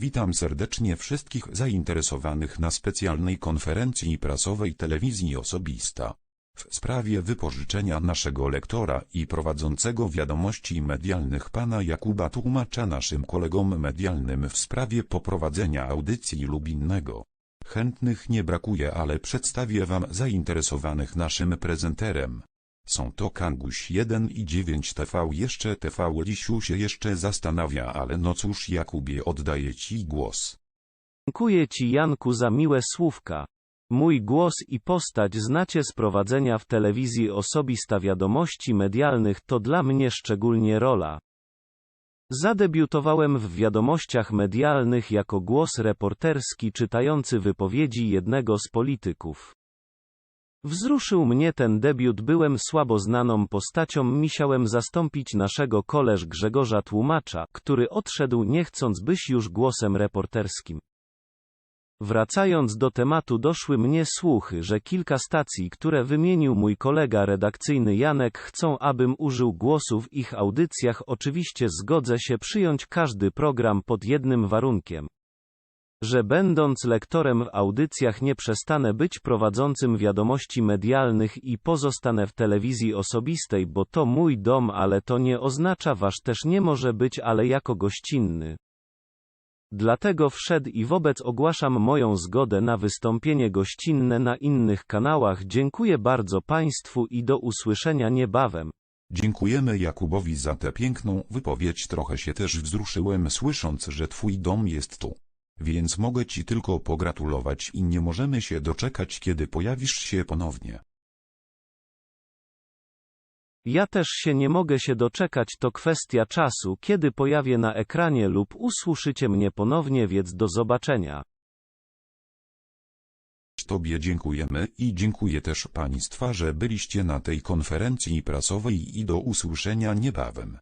Witam serdecznie wszystkich zainteresowanych na specjalnej konferencji prasowej telewizji osobista. W sprawie wypożyczenia naszego lektora i prowadzącego wiadomości medialnych pana Jakuba tłumacza naszym kolegom medialnym w sprawie poprowadzenia audycji lub innego. Chętnych nie brakuje, ale przedstawię wam zainteresowanych naszym prezenterem. Są to Kanguś 1 i 9 TV jeszcze TV Lisiu się jeszcze zastanawia, ale no cóż Jakubie oddaję ci głos. Dziękuję Ci Janku za miłe słówka. Mój głos i postać znacie z prowadzenia w telewizji osobista wiadomości medialnych to dla mnie szczególnie rola. Zadebiutowałem w wiadomościach medialnych jako głos reporterski czytający wypowiedzi jednego z polityków. Wzruszył mnie ten debiut byłem słabo znaną postacią misiałem zastąpić naszego koleż Grzegorza Tłumacza, który odszedł nie chcąc być już głosem reporterskim. Wracając do tematu doszły mnie słuchy, że kilka stacji, które wymienił mój kolega redakcyjny Janek chcą abym użył głosu w ich audycjach oczywiście zgodzę się przyjąć każdy program pod jednym warunkiem. Że będąc lektorem w audycjach nie przestanę być prowadzącym wiadomości medialnych i pozostanę w telewizji osobistej bo to mój dom ale to nie oznacza wasz też nie może być ale jako gościnny. Dlatego wszedł i wobec ogłaszam moją zgodę na wystąpienie gościnne na innych kanałach. Dziękuję bardzo Państwu i do usłyszenia niebawem. Dziękujemy Jakubowi za tę piękną wypowiedź trochę się też wzruszyłem słysząc, że twój dom jest tu. Więc mogę ci tylko pogratulować i nie możemy się doczekać kiedy pojawisz się ponownie. Ja też się nie mogę się doczekać to kwestia czasu kiedy pojawię na ekranie lub usłyszycie mnie ponownie więc do zobaczenia. Tobie dziękujemy i dziękuję też Państwa, że byliście na tej konferencji prasowej i do usłyszenia niebawem.